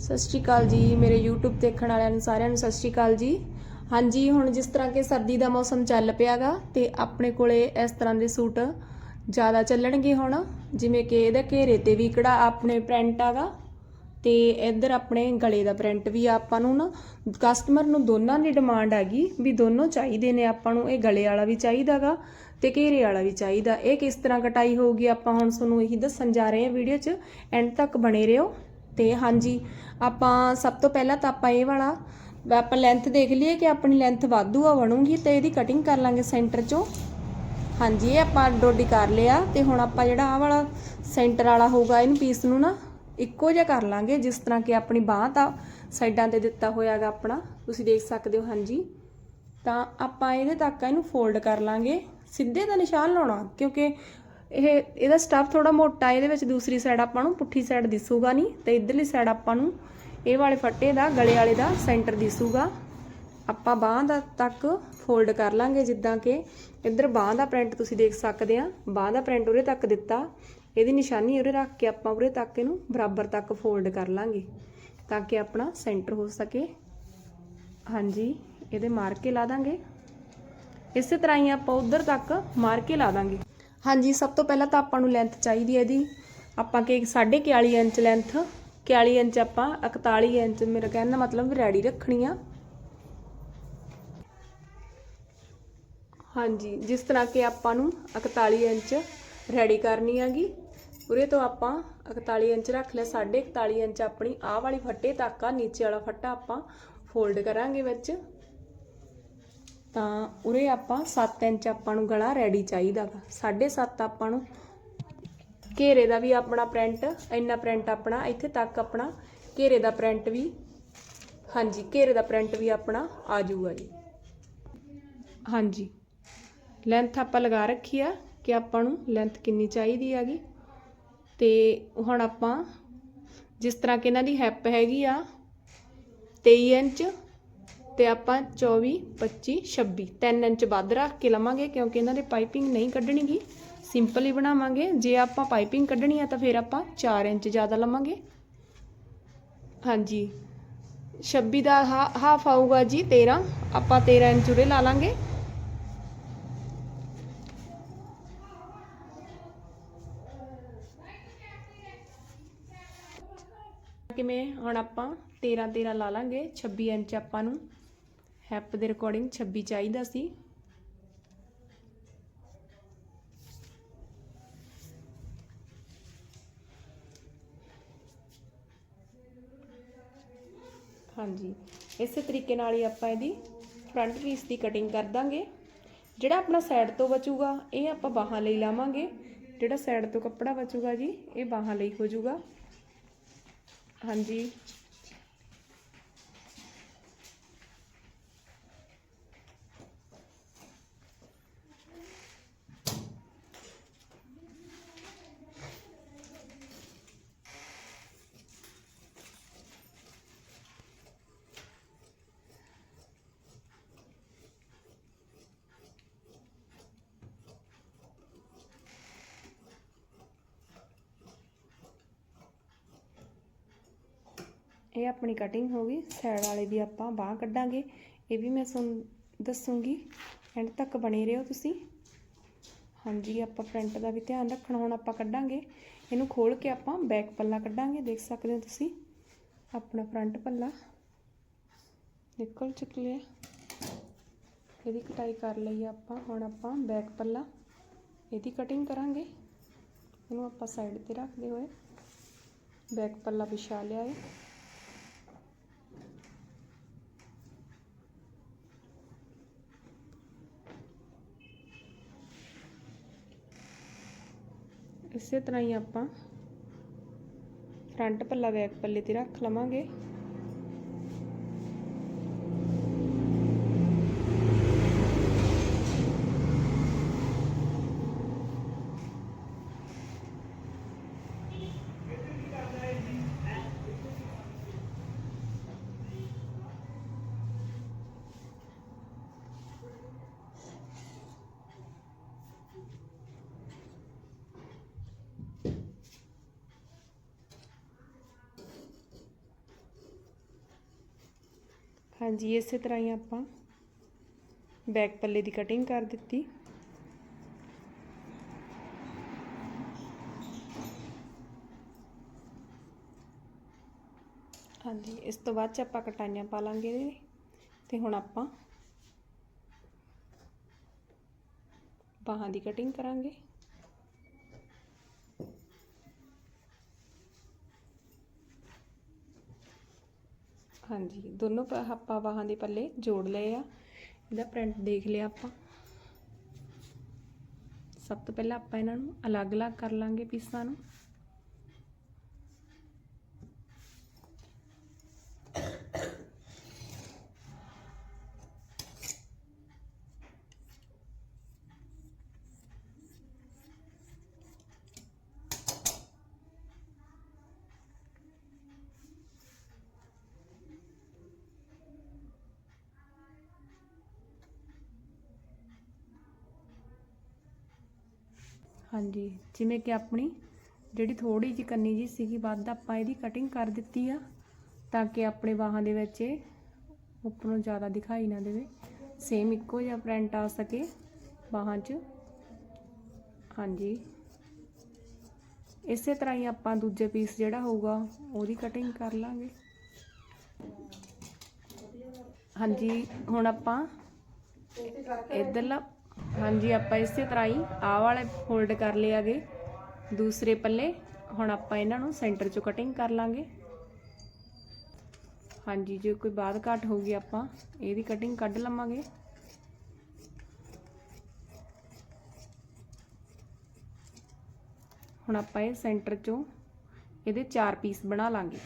ਸਤਿ ਸ਼੍ਰੀ ਅਕਾਲ ਜੀ, ਮੇਰੇ YouTube ਦੇਖਣ ਵਾਲਿਆਂ ਨੂੰ ਸਾਰਿਆਂ ਨੂੰ ਸਤਿ ਸ਼੍ਰੀ ਅਕਾਲ ਜੀ। ਹਾਂਜੀ, ਹੁਣ ਜਿਸ ਤਰ੍ਹਾਂ ਕਿ ਸਰਦੀ ਦਾ ਮੌਸਮ ਚੱਲ ਪਿਆਗਾ ਤੇ ਆਪਣੇ ਕੋਲੇ ਇਸ ਤਰ੍ਹਾਂ ਦੇ ਸੂਟ ਜ਼ਿਆਦਾ ਚੱਲਣਗੇ ਹੁਣ, ਜਿਵੇਂ ਕਿ ਇਹਦੇ ਘੇਰੇ ਤੇ ਵੀ ਕਿਹੜਾ ਆਪਣੇ ਪ੍ਰਿੰਟ ਆਗਾ ਤੇ ਇੱਧਰ ਆਪਣੇ ਗਲੇ ਦਾ ਪ੍ਰਿੰਟ ਵੀ ਆਪਾਂ ਨੂੰ ਨਾ ਕਸਟਮਰ ਨੂੰ ਦੋਨਾਂ ਦੀ ਡਿਮਾਂਡ ਹੈਗੀ ਵੀ ਦੋਨੋਂ ਚਾਹੀਦੇ ਨੇ ਆਪਾਂ ਨੂੰ, ਇਹ ਗਲੇ ਵਾਲਾ ਵੀ ਚਾਹੀਦਾਗਾ ਤੇ ਘੇਰੇ ਵਾਲਾ ਵੀ ਚਾਹੀਦਾ। ਇਹ ਕਿਸ ਤਰ੍ਹਾਂ ਕਟਾਈ ਹੋਊਗੀ ਆਪਾਂ ਹੁਣ ਤੁਹਾਨੂੰ ਇਹੀ ਦੱਸਣ ਜਾ ਰਹੇ ਹਾਂ ਵੀਡੀਓ 'ਚ ਐਂਡ ਤੱਕ ਬਣੇ ਰਹੋ। ਤੇ ਹਾਂਜੀ, ਆਪਾਂ ਸਭ ਤੋਂ ਪਹਿਲਾਂ ਤਾਂ ਆਪਾਂ ਇਹ ਵਾਲਾ, ਆਪਾਂ ਲੈਂਥ ਦੇਖ ਲਈਏ ਕਿ ਆਪਣੀ ਲੈਂਥ ਵਾਧੂ ਆ, ਬਣੂਗੀ ਤੇ ਇਹਦੀ ਕਟਿੰਗ ਕਰ ਲਾਂਗੇ ਸੈਂਟਰ 'ਚੋਂ। ਹਾਂਜੀ, ਇਹ ਆਪਾਂ ਡੋਡੀ ਕਰ ਲਿਆ ਤੇ ਹੁਣ ਆਪਾਂ ਜਿਹੜਾ ਆਹ ਵਾਲਾ ਸੈਂਟਰ ਵਾਲਾ ਹੋਊਗਾ ਇਹਨੂੰ ਪੀਸ ਨੂੰ ਨਾ, ਇੱਕੋ ਜਿਹਾ ਕਰ ਲਾਂਗੇ, ਜਿਸ ਤਰ੍ਹਾਂ ਕਿ ਆਪਣੀ ਬਾਹ ਤਾਂ ਸਾਈਡਾਂ ਤੇ ਦਿੱਤਾ ਹੋਇਆਗਾ ਆਪਣਾ, ਤੁਸੀਂ ਦੇਖ ਸਕਦੇ ਹੋ, ਹਾਂਜੀ। ਤਾਂ ਆਪਾਂ ਇਹਦੇ ਤੱਕ ਇਹਨੂੰ ਫੋਲਡ ਕਰ ਲਾਂਗੇ। ਸਿੱਧੇ ਦਾ ਨਿਸ਼ਾਨ ਲਾਉਣਾ, ਕਿਉਂਕਿ ਇਹ, ਇਹਦਾ ਸਟੱਫ ਥੋੜਾ ਮੋਟਾ, ਇਹਦੇ ਵਿੱਚ ਦੂਸਰੀ ਸਾਈਡ ਆਪਾਂ ਨੂੰ ਪੁੱਠੀ ਸਾਈਡ ਦਿਸੂਗਾ ਨਹੀਂ, ਤੇ ਇਧਰਲੀ ਸਾਈਡ ਆਪਾਂ ਨੂੰ ਇਹ ਵਾਲੇ ਫੱਟੇ ਦਾ, ਗਲੇ ਵਾਲੇ ਦਾ ਸੈਂਟਰ ਦਿਸੂਗਾ। ਆਪਾਂ ਬਾਹ ਦਾ ਤੱਕ ਫੋਲਡ ਕਰ ਲਾਂਗੇ ਜਿੱਦਾਂ ਕਿ ਇੱਧਰ ਬਾਹ ਦਾ ਪ੍ਰਿੰਟ ਤੁਸੀਂ ਦੇਖ ਸਕਦੇ ਆ। ਬਾਹ ਦਾ ਪ੍ਰਿੰਟ ਉਰੇ ਤੱਕ ਦਿੱਤਾ। ਇਹਦੀ ਨਿਸ਼ਾਨੀ ਉਰੇ ਰੱਖ ਕੇ ਆਪਾਂ ਉਰੇ ਤੱਕ ਇਹਨੂੰ ਬਰਾਬਰ ਤੱਕ ਫੋਲਡ ਕਰ ਲਾਂਗੇ ਤਾਂ ਕਿ ਆਪਣਾ ਸੈਂਟਰ ਹੋ ਸਕੇ। ਹਾਂਜੀ, ਇਹਦੇ ਮਾਰ ਕੇ ਲਾ ਦਾਂਗੇ। ਇਸੇ ਤਰ੍ਹਾਂ ਹੀ ਆਪਾਂ ਉਧਰ ਤੱਕ ਮਾਰ ਕੇ ਲਾ ਦਾਂਗੇ। ਹਾਂਜੀ, ਸਭ ਤੋਂ ਪਹਿਲਾਂ ਤਾਂ ਆਪਾਂ ਨੂੰ ਲੈਂਥ ਚਾਹੀਦੀ ਹੈ ਇਹਦੀ। ਆਪਾਂ ਕਿ 41 ਇੰਚ ਲੈਂਥ 41 ਇੰਚ ਆਪਾਂ 41 ਇੰਚ, ਮੇਰਾ ਕਹਿਣ ਦਾ ਮਤਲਬ ਰੈਡੀ ਰੱਖਣੀ ਆ। ਹਾਂਜੀ, ਜਿਸ ਤਰ੍ਹਾਂ ਕਿ ਆਪਾਂ ਨੂੰ 41 ਇੰਚ ਰੈਡੀ ਕਰਨੀ ਹੈਗੀ, ਉਰੇ ਤੋਂ ਆਪਾਂ 41 ਇੰਚ ਰੱਖ ਲਿਆ 41 ਇੰਚ ਆਪਣੀ ਆਹ ਵਾਲੀ ਫੱਟੇ ਤੱਕ ਆ, ਨੀਚੇ ਵਾਲਾ ਫੱਟਾ ਆਪਾਂ ਫੋਲਡ ਕਰਾਂਗੇ ਵਿੱਚ। ਤਾਂ ਉਰੇ ਆਪਾਂ 7 ਇੰਚ ਆਪਾਂ ਨੂੰ ਗਲਾ ਰੈਡੀ ਚਾਹੀਦਾ ਚਾਹੀਦਾਗਾ 7.5 ਆਪਾਂ ਨੂੰ ਘੇਰੇ ਦਾ ਵੀ ਆਪਣਾ ਪ੍ਰਿੰਟ ਇੰਨਾ ਪ੍ਰਿੰਟ ਆਪਣਾ, ਇੱਥੇ ਤੱਕ ਆਪਣਾ ਘੇਰੇ ਦਾ ਪ੍ਰਿੰਟ ਵੀ, ਹਾਂਜੀ, ਘੇਰੇ ਦਾ ਪ੍ਰਿੰਟ ਵੀ ਆਪਣਾ ਆ ਜਾਊਗਾ ਜੀ। ਹਾਂਜੀ ਲੈਂਥ ਆਪਾਂ ਲਗਾ ਰੱਖੀ ਆ ਕਿ ਆਪਾਂ ਨੂੰ ਲੈਂਥ ਕਿੰਨੀ ਚਾਹੀਦੀ ਹੈਗੀ। ਤੇ ਹੁਣ ਆਪਾਂ ਜਿਸ ਤਰ੍ਹਾਂ ਕਿ ਇਹਨਾਂ ਦੀ ਹੈਪ ਹੈਗੀ ਆ 23 ਇੰਚ ਤੇ ਆਪਾਂ 24 25 26 3 ਇੰਚ ਵੱਧ ਰੱਖ ਕੇ ਲਵਾਂਗੇ ਕਿਉਂਕਿ ਇਹਨਾਂ ਦੇ ਪਾਈਪਿੰਗ ਨਹੀਂ ਕੱਢਣੀਗੀ। ਸਿੰਪਲ ਹੀ ਬਣਾਵਾਂਗੇ। ਜੇ ਆਪਾਂ ਪਾਈਪਿੰਗ ਕੱਢਣੀ ਆ ਤਾਂ ਫਿਰ ਆਪਾਂ 4 ਇੰਚ ਜ਼ਿਆਦਾ ਲਵਾਂਗੇ। ਹਾਂਜੀ। 26 ਦਾ ਹਾਫ ਆਊਗਾ ਜੀ 13 ਆਪਾਂ 13 ਇੰਚ ਉਰੇ ਲਾ ਲਾਂਗੇ। ਕਿਵੇਂ ਹੁਣ ਆਪਾਂ 13 13 ਲਾ ਲਾਂਗੇ। 26 ਇੰਚ ਆਪਾਂ ਨੂੰ ਹੈਪ ਦੇ ਰਿਕਾਰਡਿੰਗ 26 ਚਾਹੀਦਾ ਸੀ। ਹਾਂਜੀ, ਇਸੇ ਤਰੀਕੇ ਨਾਲ ਹੀ ਆਪਾਂ ਇਹਦੀ ਫਰੰਟ ਪੀਸ ਦੀ ਕਟਿੰਗ ਕਰ ਦਾਂਗੇ। ਜਿਹੜਾ ਆਪਣਾ ਸਾਈਡ ਤੋਂ ਬਚੂਗਾ, ਇਹ ਆਪਾਂ ਬਾਹਾਂ ਲਈ ਲਾਵਾਂਗੇ। ਜਿਹੜਾ ਸਾਈਡ ਤੋਂ ਕੱਪੜਾ ਬਚੂਗਾ ਜੀ, ਇਹ ਬਾਹਾਂ ਲਈ ਹੋ ਜਾਊਗਾ ਹਾਂਜੀ। ਇਹ ਆਪਣੀ ਕਟਿੰਗ ਹੋ ਗਈ। ਸਾਈਡ ਵਾਲੇ ਦੀ ਆਪਾਂ ਬਾਹ ਕੱਢਾਂਗੇ। ਇਹ ਵੀ ਮੈਂ ਸੁਣ ਦੱਸੂਗੀ। ਐਂਡ ਤੱਕ ਬਣੇ ਰਹੋ ਤੁਸੀਂ। ਹਾਂਜੀ, ਆਪਾਂ ਫਰੰਟ ਦਾ ਵੀ ਧਿਆਨ ਰੱਖਣਾ। ਹੁਣ ਆਪਾਂ ਕੱਢਾਂਗੇ। ਇਹਨੂੰ ਖੋਲ ਕੇ ਆਪਾਂ ਬੈਕ ਪੱਲਾ ਕੱਢਾਂਗੇ। ਦੇਖ ਸਕਦੇ ਹੋ ਤੁਸੀਂ। ਆਪਣਾ ਫਰੰਟ ਪੱਲਾ। ਨਿਕਲ ਚੁੱਕਿਆ ਇਹਦੀ ਕਟਾਈ ਕਰ ਲਈ ਆਪਾਂ। ਹੁਣ ਆਪਾਂ ਬੈਕ ਪੱਲਾ। ਇਹਦੀ ਕਟਿੰਗ ਕਰਾਂਗੇ। ਇਹਨੂੰ ਆਪਾਂ ਸਾਈਡ ਤੇ ਰੱਖਦੇ ਹੋਏ। ਬੈਕ ਪੱਲਾ ਵਿਛਾ ਲਿਆ ਹੈ। ਇਸੇ ਤਰ੍ਹਾਂ ਹੀ ਆਪਾਂ ਫਰੰਟ ਪੱਲਾ ਬੈਕ ਪੱਲੇ ਤੇ ਰੱਖ ਲਵਾਂਗੇ। ਹਾਂਜੀ, ਇਸੇ ਤਰ੍ਹਾਂ ਹੀ ਆਪਾਂ ਬੈਕ ਪੱਲੇ ਦੀ ਕਟਿੰਗ ਕਰ ਦਿੱਤੀ। ਹਾਂਜੀ, ਇਸ ਤੋਂ ਬਾਅਦ ਚ ਆਪਾਂ ਕਟਾਈਆਂ ਪਾ ਲਾਂਗੇ ਇਹਦੇ। ਤੇ ਹੁਣ ਆਪਾਂ ਬਾਹਾਂ ਦੀ ਕਟਿੰਗ ਕਰਾਂਗੇ। ਹਾਂਜੀ, ਦੋਨੋਂ ਪ- ਆਪਾਂ ਬਾਹਾਂ ਦੇ ਪੱਲੇ ਜੋੜ ਲਏ ਆ। ਇਹਦਾ ਪ੍ਰਿੰਟ ਦੇਖ ਲਿਆ ਆਪਾਂ। ਸਭ ਤੋਂ ਪਹਿਲਾਂ ਆਪਾਂ ਇਹਨਾਂ ਨੂੰ ਅਲੱਗ-ਅਲੱਗ ਕਰ ਲਾਂਗੇ ਪੀਸਾਂ ਨੂੰ। ਹਾਂਜੀ, ਜਿਵੇਂ ਕਿ ਆਪਣੀ ਜਿਹੜੀ ਥੋੜੀ ਜਿਹੀ ਕੰਨੀ ਜੀ ਸੀਗੀ, ਵੱਧ ਆਪਾਂ ਇਹਦੀ ਕਟਿੰਗ ਕਰ ਦਿੱਤੀ ਆ, ਤਾਂ ਕਿ ਆਪਣੇ ਬਾਹਾਂ ਦੇ ਵਿੱਚ ਇਹ ਉੱਪਰੋਂ ਜ਼ਿਆਦਾ ਦਿਖਾਈ ਨਾ ਦੇਵੇ। ਸੇਮ ਇੱਕੋ ਜਿਹਾ ਪ੍ਰਿੰਟ ਆ ਸਕੇ ਬਾਹਾਂ 'ਚ। ਹਾਂਜੀ। ਇਸੇ ਤਰ੍ਹਾਂ ਹੀ ਆਪਾਂ ਦੂਜੇ ਪੀਸ ਜਿਹੜਾ ਹੋਊਗਾ, ਉਹਦੀ ਕਟਿੰਗ ਕਰ ਲਾਂਗੇ। ਹਾਂਜੀ, ਹੁਣ ਆਪਾਂ ਇਧਰਲਾ ਹਾਂਜੀ, ਆਪਾਂ ਇਸੇ ਤਰ੍ਹਾਂ ਹੀ ਆਹ ਵਾਲੇ ਫੋਲਡ ਕਰ ਲਏ ਆਗੇ ਦੂਸਰੇ ਪੱਲੇ, ਹੁਣ ਆਪਾਂ ਇਹਨਾਂ ਨੂੰ ਸੈਂਟਰ ਚੋਂ ਕਟਿੰਗ ਕਰ ਲਾਂਗੇ। ਹਾਂਜੀ, ਜੇ ਕੋਈ ਬਾਦ ਘਟ ਹੋਊਗੀ ਆਪਾਂ ਇਹਦੀ ਕਟਿੰਗ ਕੱਢ ਲਵਾਂਗੇ। ਹੁਣ ਆਪਾਂ ਇਹ ਸੈਂਟਰ ਚੋਂ ਇਹਦੇ ਚਾਰ ਪੀਸ ਬਣਾ ਲਾਂਗੇ।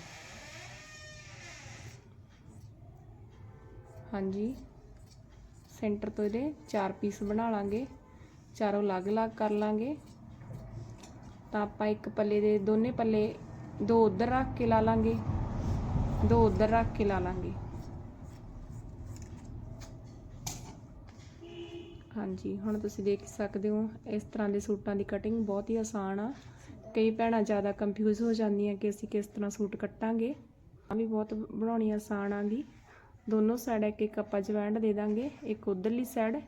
ਹਾਂਜੀ। ਸੈਂਟਰ ਤੋਂ ਇਹਦੇ ਚਾਰ ਪੀਸ ਬਣਾ ਲਾਂਗੇ। ਚਾਰੋਂ ਅਲੱਗ-ਅਲੱਗ ਕਰ ਲਾਂਗੇ। ਤਾਂ ਆਪਾਂ ਇੱਕ ਪੱਲੇ ਦੇ ਦੋਨੇ ਪੱਲੇ ਦੋ ਉਧਰ ਰੱਖ ਕੇ ਲਾ ਲਾਂਗੇ। ਦੋ ਉਧਰ ਰੱਖ ਕੇ ਲਾ ਲਾਂਗੇ। ਹਾਂਜੀ, ਹੁਣ ਤੁਸੀਂ ਦੇਖ ਸਕਦੇ ਹੋ, ਇਸ ਤਰ੍ਹਾਂ ਦੇ ਸੂਟਾਂ ਦੀ ਕਟਿੰਗ ਬਹੁਤ ਹੀ ਆਸਾਨ ਆ। ਕਈ ਭੈਣਾਂ ਜ਼ਿਆਦਾ ਕੰਫਿਊਜ਼ ਹੋ ਜਾਂਦੀਆਂ ਕਿ ਅਸੀਂ ਕਿਸ ਤਰ੍ਹਾਂ ਸੂਟ ਕੱਟਾਂਗੇ। ਆ ਵੀ ਬਹੁਤ ਬਣਾਉਣੀ ਆਸਾਨ ਆਗੀ ਦੋਨੋਂ ਸਾਈਡ ਇੱਕ ਇੱਕ ਆਪਾਂ ਜਵੈਂਡ ਦੇ ਦਾਂਗੇ, ਇੱਕ ਉਧਰਲੀ ਸਾਈਡ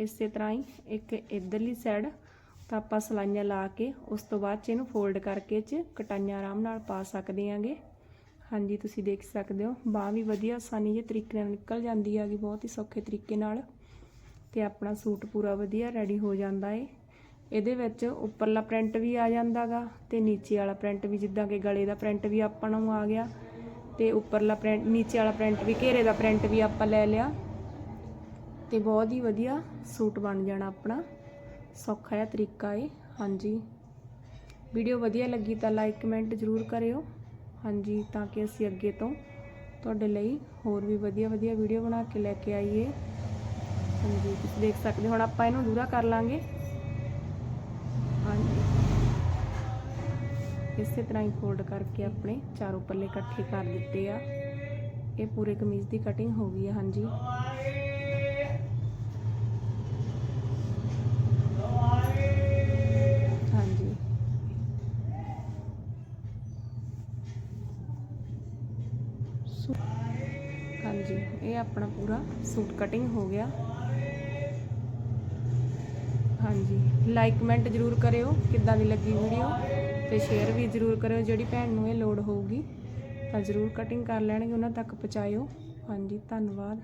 ਇਸੇ ਤਰ੍ਹਾਂ ਹੀ ਇੱਕ ਇਧਰਲੀ ਸਾਈਡ ਤਾਂ ਆਪਾਂ ਸਲਾਈਆਂ ਲਾ ਕੇ ਉਸ ਤੋਂ ਬਾਅਦ ਚ ਇਹਨੂੰ ਫੋਲਡ ਕਰਕੇ ਚ ਕਟਾਈਆਂ ਆਰਾਮ ਨਾਲ ਪਾ ਸਕਦੇ ਆਂਗੇ। ਹਾਂਜੀ, ਤੁਸੀਂ ਦੇਖ ਸਕਦੇ ਹੋ, ਬਾਹ ਵੀ ਵਧੀਆ ਆਸਾਨੀ ਜਿਹੇ ਤਰੀਕੇ ਨਾਲ ਨਿਕਲ ਜਾਂਦੀ ਹੈਗੀ, ਬਹੁਤ ਹੀ ਸੌਖੇ ਤਰੀਕੇ ਨਾਲ। ਤੇ ਆਪਣਾ ਸੂਟ ਪੂਰਾ ਵਧੀਆ ਰੈਡੀ ਹੋ ਜਾਂਦਾ ਏ। ਇਹਦੇ ਵਿੱਚ ਉੱਪਰਲਾ ਪ੍ਰਿੰਟ ਵੀ ਆ ਜਾਂਦਾਗਾ ਤੇ ਨੀਚੇ ਵਾਲਾ ਪ੍ਰਿੰਟ ਵੀ, ਜਿੱਦਾਂ ਕਿ ਗਲੇ ਦਾ ਪ੍ਰਿੰਟ ਵੀ ਆਪਾਂ ਨੂੰ ਆ ਗਿਆ। ਤੇ ਉੱਪਰਲਾ ਪ੍ਰਿੰਟ ਨੀਚੇ ਵਾਲਾ ਪ੍ਰਿੰਟ ਵੀ ਘੇਰੇ ਦਾ ਪ੍ਰਿੰਟ ਵੀ ਆਪਾਂ ਲੈ ਲਿਆ। ਤੇ ਬਹੁਤ ਹੀ ਵਧੀਆ ਸੂਟ ਬਣ ਜਾਣਾ ਆਪਣਾ। ਸੌਖਾ ਜਿਹਾ ਤਰੀਕਾ ਏ ਹਾਂਜੀ। ਵੀਡੀਓ ਵਧੀਆ ਲੱਗੀ ਤਾਂ ਲਾਈਕ ਕਮੈਂਟ ਜ਼ਰੂਰ ਕਰਿਓ। ਹਾਂਜੀ, ਤਾਂ ਕਿ ਅਸੀਂ ਅੱਗੇ ਤੋਂ ਤੁਹਾਡੇ ਲਈ ਹੋਰ ਵੀ ਵਧੀਆ ਵਧੀਆ ਵੀਡੀਓ ਬਣਾ ਕੇ ਲੈ ਕੇ ਆਈਏ। ਹਾਂਜੀ, ਤੁਸੀਂ ਦੇਖ ਸਕਦੇ ਹੋ। ਹੁਣ ਆਪਾਂ ਇਹਨੂੰ ਦੂਰਾ ਕਰ ਲਾਂਗੇ। ਇਸੇ ਤਰ੍ਹਾਂ ਹੀ ਫੋਲਡ ਕਰਕੇ ਆਪਣੇ ਚਾਰੋਂ ਪੱਲੇ ਇਕੱਠੇ ਕਰ ਦਿੱਤੇ ਆ। ਇਹ ਪੂਰੇ ਕਮੀਜ਼ ਦੀ ਕਟਿੰਗ ਹੋ ਗਈ ਆ, ਹਾਂਜੀ। ਹਾਂਜੀ। ਹਾਂਜੀ, ਇਹ ਆਪਣਾ ਪੂਰਾ ਸੂਟ ਕਟਿੰਗ ਹੋ ਗਿਆ। ਹਾਂਜੀ ਲਾਈਕ ਕਮੈਂਟ ਜਰੂਰ ਕਰਿਓ, ਕਿੱਦਾਂ ਦੀ ਲੱਗੀ ਵੀਡੀਓ ਤੇ ਸ਼ੇਅਰ ਵੀ ਜਰੂਰ ਕਰਿਓ, ਜਿਹੜੀ ਭੈਣ ਨੂੰ ਇਹ ਲੋੜ ਹੋਊਗੀ ਤਾਂ ਜਰੂਰ ਕਟਿੰਗ ਕਰ ਲੈਣਗੇ, ਉਹਨਾਂ ਤੱਕ ਪਹੁੰਚਾਇਓ। ਹਾਂਜੀ, ਧੰਨਵਾਦ।